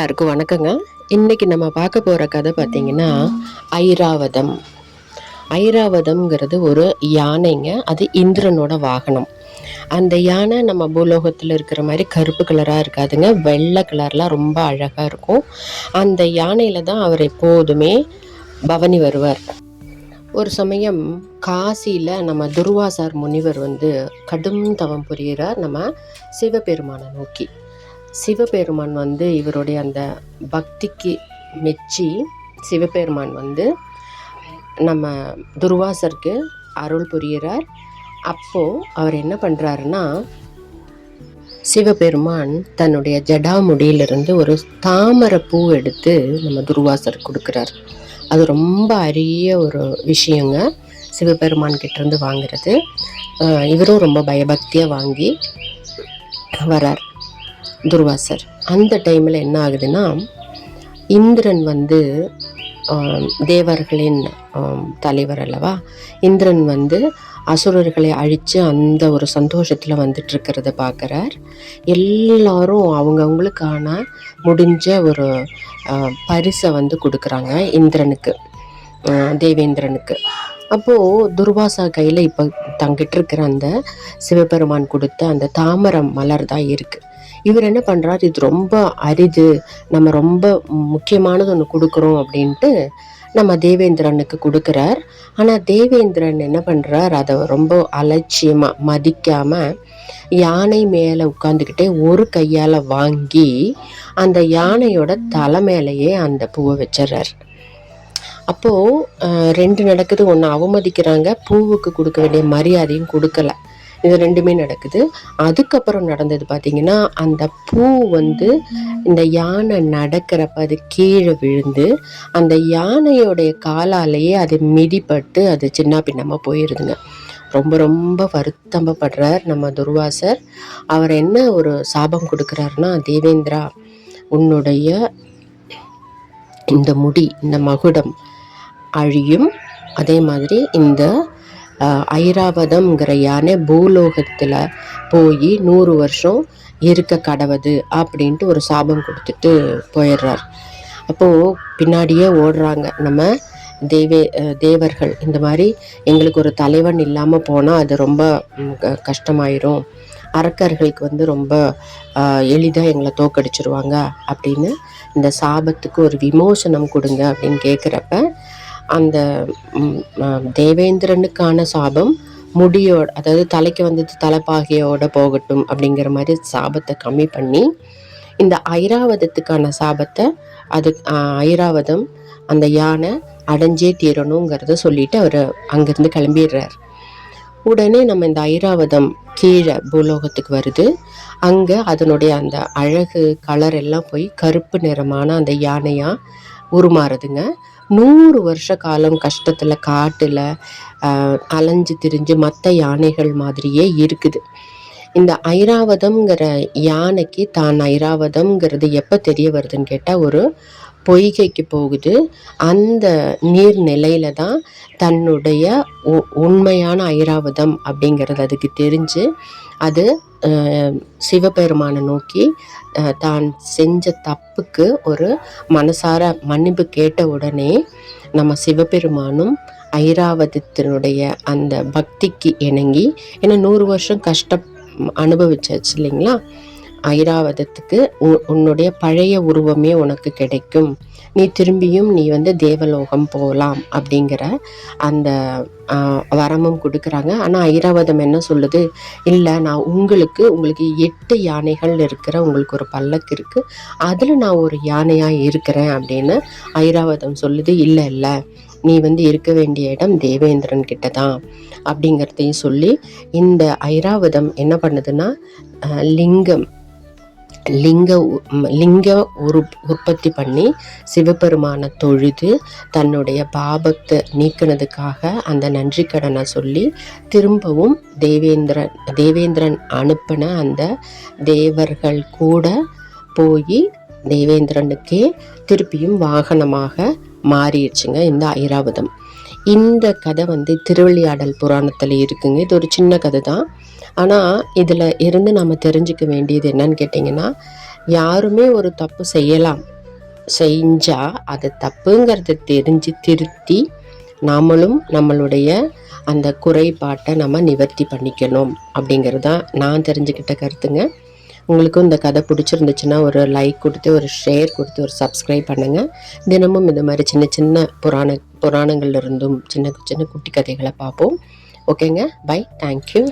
எல்லாருக்கும் வணக்கங்க. இன்னைக்கு நம்ம பார்க்க போகிற கதை பார்த்தீங்கன்னா ஐராவதம். ஐராவதம்ங்கிறது ஒரு யானைங்க. அது இந்திரனோட வாகனம். அந்த யானை நம்ம பூலோகத்தில் இருக்கிற மாதிரி கருப்பு கலராக இருக்காதுங்க. வெள்ளை கலர்லாம் ரொம்ப அழகாக இருக்கும். அந்த யானையில் தான் அவர் எப்போதுமே பவனி வருவார். ஒரு சமயம் காசியில் நம்ம துர்வாசார் முனிவர் வந்து கடும் தவம் புரிகிறார் நம்ம சிவபெருமானை நோக்கி. சிவபெருமான் வந்து இவருடைய அந்த பக்திக்கு மெச்சி சிவபெருமான் வந்து நம்ம துர்வாசருக்கு அருள் புரிகிறார் அப்போது அவர் என்ன பண்ணுறாருன்னா சிவபெருமான் தன்னுடைய ஜடாமுடியிலிருந்து ஒரு தாமரை பூ எடுத்து நம்ம துர்வாசர் கொடுக்குறார். அது ரொம்ப அரிய ஒரு விஷயங்க. சிவபெருமான் கிட்டேருந்து வாங்கிறது. இவரும் ரொம்ப பயபக்தியாக வாங்கி வரார். துர்வாசர் அந்த டைமில் என்ன ஆகுதுன்னா இந்திரன் வந்து தேவர்களின் தலைவர் அல்லவா? இந்திரன் வந்து அசுரர்களை அழித்து அந்த ஒரு சந்தோஷத்தில் வந்துட்டு இருக்கிறத பார்க்குறார் எல்லாரும் அவங்கவுங்களுக்கான முடிஞ்ச ஒரு பரிசை வந்து கொடுக்குறாங்க இந்திரனுக்கு தேவேந்திரனுக்கு. அப்போது துர்வாசா கையில் இப்போ தங்கிட்டு இருக்கிற அந்த சிவபெருமான் கொடுத்த அந்த தாமரம் மலர் தான் இருக்குது இவர் என்ன பண்ணுறாரு இது ரொம்ப அரிது. நம்ம ரொம்ப முக்கியமானது ஒன்று கொடுக்குறோம் அப்படின்ட்டு நம்ம தேவேந்திரனுக்கு கொடுக்குறார். ஆனால் தேவேந்திரன் என்ன பண்ணுறார் அதை ரொம்ப அலட்சியமாக மதிக்காமல் யானை மேலே உட்காந்துக்கிட்டே ஒரு கையால் வாங்கி அந்த யானையோட தலை மேலேயே அந்த பூவை வச்சிடுறார் அப்போது ரெண்டு நடக்குது. ஒன்று அவமதிக்கிறாங்க. பூவுக்கு கொடுக்க வேண்டிய மரியாதையும் கொடுக்கல. இது ரெண்டுமே நடக்குது. அதுக்கப்புறம் நடந்தது பார்த்தீங்கன்னா அந்த பூ வந்து இந்த யானை நடக்கிறப்ப அது கீழே விழுந்து அந்த யானையோடைய காலாலேயே அது மிதிப்பட்டு அது சின்ன பின்னமாக போயிடுதுங்க ரொம்ப ரொம்ப வருத்தம்பப்படுறார் நம்ம துர்வாசர். அவர் என்ன ஒரு சாபம் கொடுக்குறாருன்னா தேவேந்திரா உன்னுடைய இந்த முடி இந்த மகுடம் அழியும். அதே மாதிரி இந்த ஐராவதம்ங்கிற யானை பூலோகத்தில் போய் நூறு வருஷம் இருக்க கடவுது அப்படின்ட்டு ஒரு சாபம் கொடுத்துட்டு போயிடுறார். அப்போது பின்னாடியே ஓடுறாங்க. நம்ம தேவே தேவர்கள். இந்த மாதிரி எங்களுக்கு ஒரு தலைவன் இல்லாமல் போனால் அது ரொம்ப க- கஷ்டமாயிரும். அரக்கர்களுக்கு வந்து ரொம்ப எளிதாக எங்களை தோக்கடிச்சிருவாங்க அப்படின்னு இந்த சாபத்துக்கு ஒரு விமோசனம் கொடுங்க அப்படின்னு கேட்குறப்ப அந்த தேவேந்திரனுக்கான சாபம் முடியோட அதாவது தலைக்கு வந்தது தலைப்பாகையோட போகட்டும் அப்படிங்கிற மாதிரி சாபத்தை கம்மி பண்ணி இந்த ஐராவதத்துக்கான சாபத்தை அது ஐராவதம் அந்த யானை அடைஞ்சே தீரணுங்கிறத சொல்லிட்டு அவர் அங்கேருந்து கிளம்பிடுறார். உடனே நம்ம இந்த ஐராவதம் கீழே பூலோகத்துக்கு வருது. அங்கே அதனுடைய அந்த அழகு கலர் எல்லாம் போய் கருப்பு நிறமான அந்த யானையாக உருமாறுதுங்க. நூறு வருஷ காலம் கஷ்டத்தில் காட்டில் அலைஞ்சு திரிஞ்சு மற்ற யானைகள் மாதிரியே இருக்குது. இந்த ஐராவதம்ங்கிற யானைக்கு தான் ஐராவதம்ங்கிறது எப்போ தெரிய வருதுன்னு கேட்டால் ஒரு பொய்கைக்கு போகுது. அந்த நீர்நிலையில தான் தன்னுடைய உ- உண்மையான ஐராவதம் அப்படிங்கிறது அதுக்கு தெரிஞ்சு அது சிவபெருமானை நோக்கி தான் செஞ்ச தப்புக்கு ஒரு மனசார மன்னிப்பு கேட்ட உடனே நம்ம சிவபெருமானும் ஐராவதத்தினுடைய அந்த பக்திக்கு இணங்கி ஏன்னா நூறு வருஷம் கஷ்டம் அனுபவிச்சாச்சு இல்லைங்களா? ஐராவதத்துக்கு உ- உன்னுடைய பழைய உருவமே உனக்கு கிடைக்கும். நீ திரும்பியும் நீ வந்து தேவலோகம் போகலாம் அப்படிங்கிற அந்த வரமும் கொடுக்குறாங்க. ஆனால் ஐராவதம் என்ன சொல்லுது? இல்லை நான் உங்களுக்கு உங்களுக்கு எட்டு யானைகள் இருக்கிற உங்களுக்கு ஒரு பல்லக்கு இருக்குது அதில் நான் ஒரு யானையாக இருக்கிறேன் அப்படின்னு ஐராவதம் சொல்லுது. இல்லை இல்லை நீ வந்து இருக்க வேண்டிய இடம் தேவேந்திரன் கிட்ட தான் அப்படிங்கிறதையும் சொல்லி இந்த ஐராவதம் என்ன பண்ணுதுன்னா லிங்கம் லிங்க லிங்க உரு உற்பத்தி பண்ணி சிவபெருமானை தொழுது தன்னுடைய பாபத்தை நீக்கினதுக்காக அந்த நன்றி கடனை சொல்லி திரும்பவும் தேவேந்திரன் தேவேந்திரன் அனுப்பின அந்த தேவர்கள் கூட போய் தேவேந்திரனுக்கே திருப்பியும் வாகனமாக மாறிடுச்சுங்க இந்த ஐராவதம். இந்த கதை வந்து திருவிளையாடல் புராணத்தில் இருக்குங்க. இது ஒரு சின்ன கதை தான் ஆனால் இதில் இருந்து நம்ம தெரிஞ்சுக்க வேண்டியது என்னன்னு கேட்டிங்கன்னா யாருமே ஒரு தப்பு செய்யலாம். செஞ்சால் அது தப்புங்கிறத தெரிஞ்சு திருத்தி நாமளும் நம்மளுடைய அந்த குறைபாட்டை நம்ம நிவர்த்தி பண்ணிக்கணும் அப்படிங்கிறது தான் நான் தெரிஞ்சுக்கிட்ட கருத்துங்க. உங்களுக்கும் இந்த கதை பிடிச்சிருந்துச்சுன்னா ஒரு லைக் கொடுத்து ஒரு ஷேர் கொடுத்து ஒரு சப்ஸ்கிரைப் பண்ணுங்கள் தினமும் இந்த மாதிரி சின்ன சின்ன புராண புராணங்கள்ல இருந்தும் சின்ன சின்ன குட்டி கதைகளை பார்ப்போம். ஓகேங்க? By thank you